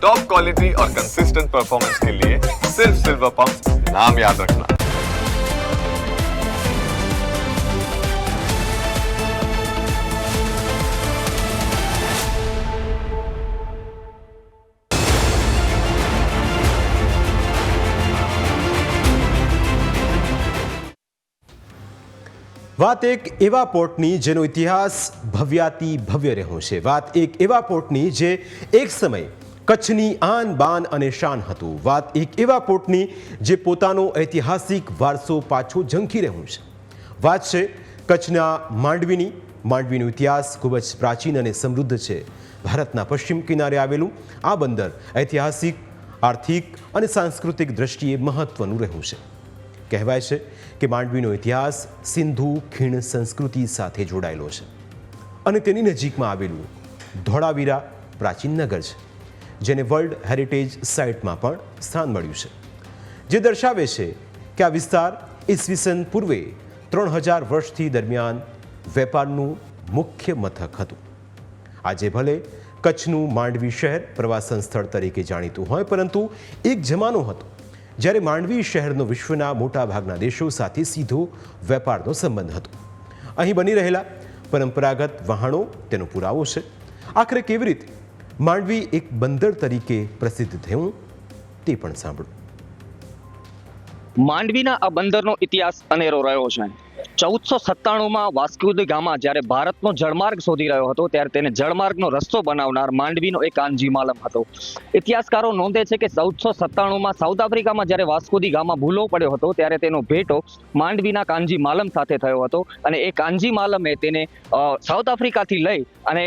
Top quality और consistent performance के लिए सिर्फ सिल्वर पंप नाम याद रखना વાત એક એવા પોર્ટની જેનો ઇતિહાસ ભવ્યાતિ ભવ્ય રહ્યો છે વાત એક એવા પોર્ટની જે એક સમય કચ્છની આન બાન અને શાન હતું. વાત એક એવા પોર્ટની જે પોતાનો ઐતિહાસિક વારસો પાછો ઝંખી રહ્યું છે. વાત છે કચ્છના માંડવીની. માંડવીનો ઇતિહાસ ખૂબ જ પ્રાચીન અને સમૃદ્ધ છે. ભારતના પશ્ચિમ કિનારે આવેલું આ બંદર ઐતિહાસિક, આર્થિક અને સાંસ્કૃતિક દ્રષ્ટિએ મહત્વનું રહ્યું છે. કહેવાય છે કે માંડવીનો ઇતિહાસ સિંધુ, ખીણ સંસ્કૃતિ સાથે જોડાયેલો છે. અને તેની નજીકમાં આવેલું ધોળાવીરા પ્રાચીન નગર છે. જેને વર્લ્ડ હેરિટેજ સાઇટમાં પણ સ્થાન મળ્યું છે. જે દર્શાવે છે કે આ વિસ્તાર ઈસવીસન પૂર્વે ત્રણ હજાર વર્ષથી દરમિયાન વેપારનું મુખ્ય મથક હતું. આજે ભલે કચ્છનું માંડવી શહેર પ્રવાસન સ્થળ તરીકે જાણીતું હોય, પરંતુ એક જમાનો હતો જ્યારે માંડવી શહેરનો વિશ્વના મોટા ભાગના દેશો સાથે સીધો વેપારનો સંબંધ હતો. અહીં બની રહેલા પરંપરાગત વહાણો તેનો પુરાવો છે. આખરે કેવી રીતે માંડવી એક બંદર તરીકે પ્રસિદ્ધ થયું, તે પણ સાંભળો. માંડવીના આ બંદરનો ઇતિહાસ અનેરો રહ્યો છે. ચૌદસો સત્તાણુંમાં વાસ્કુદ ગામા જ્યારે ભારતનો જળમાર્ગ શોધી રહ્યો હતો, ત્યારે તેને જળમાર્ગનો રસ્તો બનાવનાર માંડવીનો એક કાનજી માલમ હતો. ઇતિહાસકારો નોંધે છે કે ચૌદસો સત્તાણુંમાં સાઉથ આફ્રિકામાં જ્યારે વાસ્કોદી ગામા ભૂલો પડ્યો હતો, ત્યારે તેનો ભેટો માંડવીના કાનજી માલમ સાથે થયો હતો અને એ કાનજી માલમે તેને સાઉથ આફ્રિકાથી લઈ અને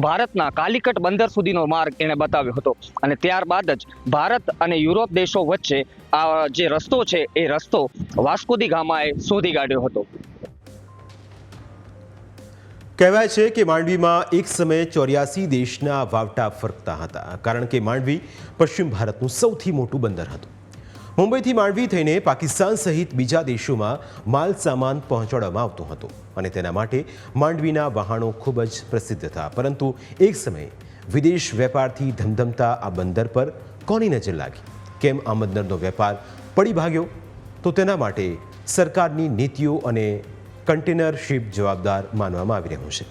ભારતના કાલિકટ બંદર સુધીનો માર્ગ એણે બતાવ્યો હતો. અને ત્યારબાદ જ ભારત અને યુરોપ દેશો વચ્ચે આ જે રસ્તો છે, એ રસ્તો વાસ્કોદી ગામાએ શોધી કાઢ્યો હતો. કહેવાય છે કે માંડવીમાં એક સમયે ચોર્યાસી દેશના વાવટા ફરકતા હતા. કારણ કે માંડવી પશ્ચિમ ભારતનું સૌથી મોટું બંદર હતું. મુંબઈથી માંડવી થઈને પાકિસ્તાન સહિત બીજા દેશોમાં માલ સામાન પહોંચાડવામાં આવતો હતો અને તેના માટે માંડવીના વહાણો ખૂબ જ પ્રસિદ્ધ હતા પરંતુ એક સમયે વિદેશ વેપારથી ધમધમતા આ બંદર પર કોની નજર લાગી? કેમ આ બંદરનો વેપાર પડી ભાગ્યો? તો તેના માટે સરકારની નીતિઓ અને કન્ટેનર શિપ જવાબદાર માનવામાં આવી રહ્યું છે.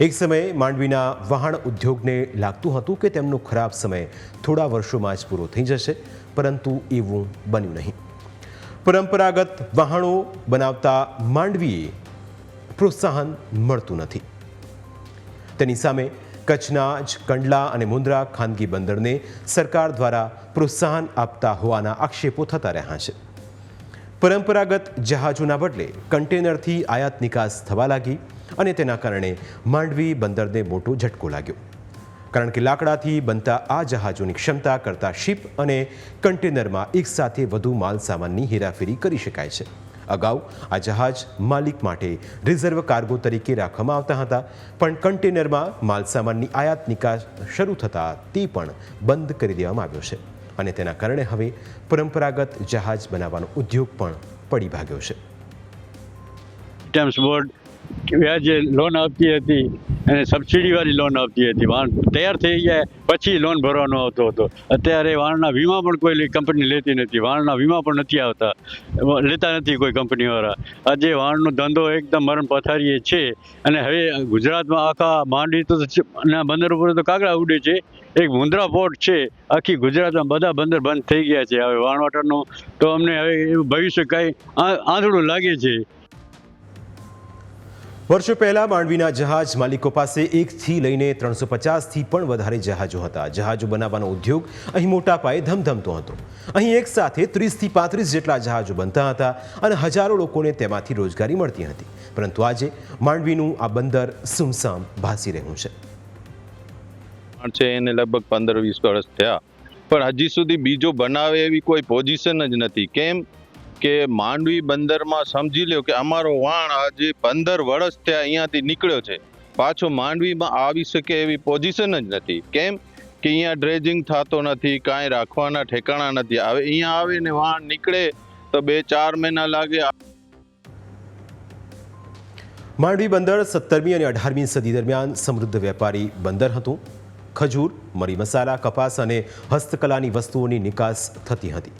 એક સમયે માંડવીના વહાણ ઉદ્યોગને લાગતું હતું કે તેમનો ખરાબ સમય થોડા વર્ષોમાં જ પૂરો થઈ જશે. પરંતુ એવું બન્યું નહીં. પરંપરાગત વહાણો બનાવતા માંડવીએ પ્રોત્સાહન મળતું નથી. તેની સામે કચ્છના જ કંડલા અને મુન્દ્રા ખાનગી બંદરને સરકાર દ્વારા પ્રોત્સાહન આપતા હોવાના આક્ષેપો થતા રહ્યા છે. પરંપરાગત જહાજોના બદલે કન્ટેનરથી આયાત નિકાસ થવા લાગી અને તેના કારણે માંડવી બંદરને મોટો ઝટકો લાગ્યો. કારણ કે લાકડાથી બનતા આ જહાજોની ક્ષમતા કરતાં શિપ અને કન્ટેનરમાં એકસાથે વધુ માલ સામાનની હેરાફેરી કરી શકાય છે. અગાઉ આ જહાજ માલિક માટે રિઝર્વ કાર્ગો તરીકે રાખવામાં આવતા હતા, પણ કન્ટેનરમાં માલસામાનની આયાત નિકાસ શરૂ થતાં તે પણ બંધ કરી દેવામાં આવ્યો છે અને તેના કારણે હવે પરંપરાગત જહાજ બનાવવાનો ઉદ્યોગ પણ પડી ભાગ્યો છે. વ્યાજે લોન આપતી હતી, અને સબસિડીવાળી લોન આપતી હતી, વાહન તૈયાર થઈ ગયા, પછી લોન ભરવાનો આવતો હતો. અત્યારે વાહનના વીમા પણ કોઈ કંપની લેતી નથી, વાહનના વીમા પણ નથી આવતા. લેતા નથી કોઈ કંપનીવાળા આજે વાહનનો ધંધો એકદમ મરણ પથારીએ છે, અને હવે ગુજરાતમાં આખા માંડવી તો ના બંદર ઉપર તો કાગડા ઉડે છે. એક મુંદ્રા પોર્ટ છે, આખી ગુજરાતમાં બધા બંદર બંધ થઈ ગયા છે. હવે વાણવટરનું તો અમને હવે ભવિષ્ય કાંઈ આંધળું લાગે છે. વર્ષો પહેલા માંડવીના જહાજ માલિકો પાસે એકથી લઈને ત્રણસો પચાસથી પણ વધારે જહાજો હતા. જહાજો બનાવવાનો ઉદ્યોગ અહીં મોટા પાયે ધમધમતો હતો. અહીં એક સાથે ત્રીસથી પાંત્રીસ જેટલા જહાજો બનતા હતા અને હજારો લોકોને તેમાંથી રોજગારી મળતી હતી. પરંતુ આજે માંડવીનું આ બંદર સુમસામ ભાસી રહ્યું છે. છે એને લગભગ પંદર વીસ વર્ષ થયા. પણ હજી સુધી બીજો બનાવે એવી કોઈ પોઝિશન જ નથી. કેમ? કે માંડવી બંદરમાં સમજી લ્યો કે અમારો વાણ આજે પંદર વર્ષ થયા અહીંયાથી નીકળ્યો છે. પાછો માંડવીમાં આવી શકે એવી પોઝિશન જ નથી. કેમ? કે અહીંયા ડ્રેજિંગ થતો નથી, કાંઈ રાખવાના ઠેકાણા નથી. હવે અહીંયા આવે ને વાણ નીકળે તો બે ચાર મહિના લાગે. માંડવી બંદર સત્તરમી અને અઢારમી સદી દરમિયાન સમૃદ્ધ વેપારી બંદર હતું. ખજૂર, મરી મસાલા, કપાસ અને હસ્તકલાની વસ્તુઓની નિકાસ થતી હતી.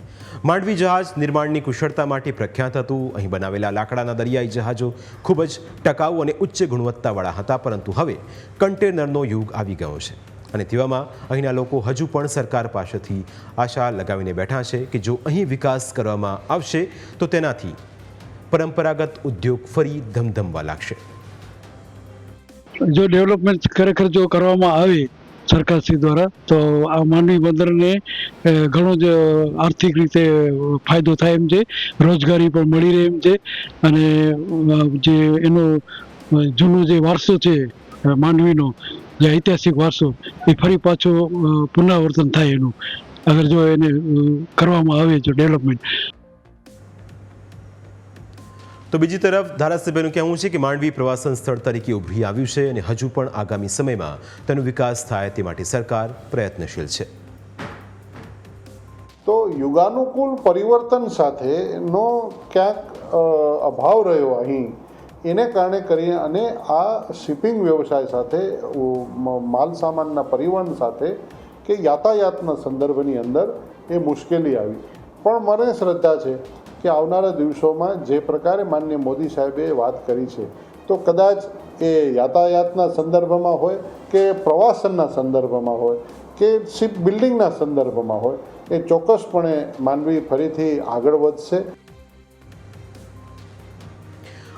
માંડવી જહાજ નિર્માણની કુશળતા માટે પ્રખ્યાત હતું. અહીં બનાવેલા લાકડાના દરિયાઈ જહાજો ખૂબ જ ટકાઉ અને ઉચ્ચ ગુણવત્તાવાળા હતા, પરંતુ હવે કન્ટેનરનો યુગ આવી ગયો છે. અને તેવામાં અહીંના લોકો હજુ પણ સરકાર પાસેથી આશા લગાવીને બેઠા છે કે જો અહીં વિકાસ કરવામાં આવશે, તો તેનાથી પરંપરાગત ઉદ્યોગ ફરી ધમધમવા લાગશે. જો ડેવલપમેન્ટ ખરેખર જો કરવામાં આવે સરકારશ્રી દ્વારા. તો આ માંડવી બંદરને ઘણો જ આર્થિક રીતે ફાયદો થાય એમ છે. રોજગારી પણ મળી રહે એમ છે. અને જે એનો જૂનો જે વારસો છે માંડવીનો જે ઐતિહાસિક વારસો, એ ફરી પાછો પુનરાવર્તન થાય એનું. અગર જો એને કરવામાં આવે જો ડેવલપમેન્ટ તો બીજી તરફ ધારાસભ્યનું કહેવું છે કે માંડવી પ્રવાસન સ્થળ તરીકે ઉભરી આવ્યું છે અને હજુ પણ આગામી સમયમાં તેનો વિકાસ થાય તે માટે સરકાર પ્રયત્નશીલ છે. તો યુગાનુકૂળ પરિવર્તન સાથેનો ક્યાંક અભાવ રહ્યો અહીં, એને કારણે કરી અને આ શિપિંગ વ્યવસાય સાથે માલ સામાનના પરિવહન સાથે કે યાતાયાતના સંદર્ભની અંદર એ મુશ્કેલી આવી. પણ મને શ્રદ્ધા છે કે આવનારા દિવસોમાં જે પ્રકારે માન્ય મોદી સાહેબે વાત કરી છે, તો કદાચ એ યાતાયાતના સંદર્ભમાં હોય કે પ્રવાસનના સંદર્ભમાં હોય કે શિપ બિલ્ડિંગના સંદર્ભમાં હોય, એ ચોક્કસપણે માનવી ફરીથી આગળ વધશે.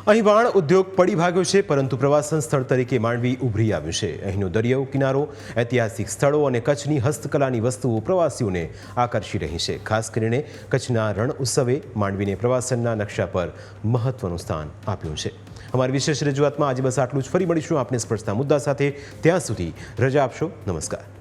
અહીં વાણ ઉદ્યોગ પડી ભાગ્યો છે, પરંતુ પ્રવાસન સ્થળ તરીકે માંડવી ઉભરી આવ્યું છે. અહીંનો દરિયો, કિનારો, ઐતિહાસિક સ્થળો અને કચ્છની હસ્તકલાની વસ્તુઓ પ્રવાસીઓને આકર્ષી રહી છે. ખાસ કરીને કચ્છના રણ ઉત્સવે માંડવીને પ્રવાસનના નકશા પર મહત્વનું સ્થાન આપ્યું છે. અમારી વિશેષ રજૂઆતમાં આજે બસ આટલું જ. ફરી મળીશું આપને સ્પર્શતા મુદ્દા સાથે. ત્યાં સુધી રજા આપશો. નમસ્કાર.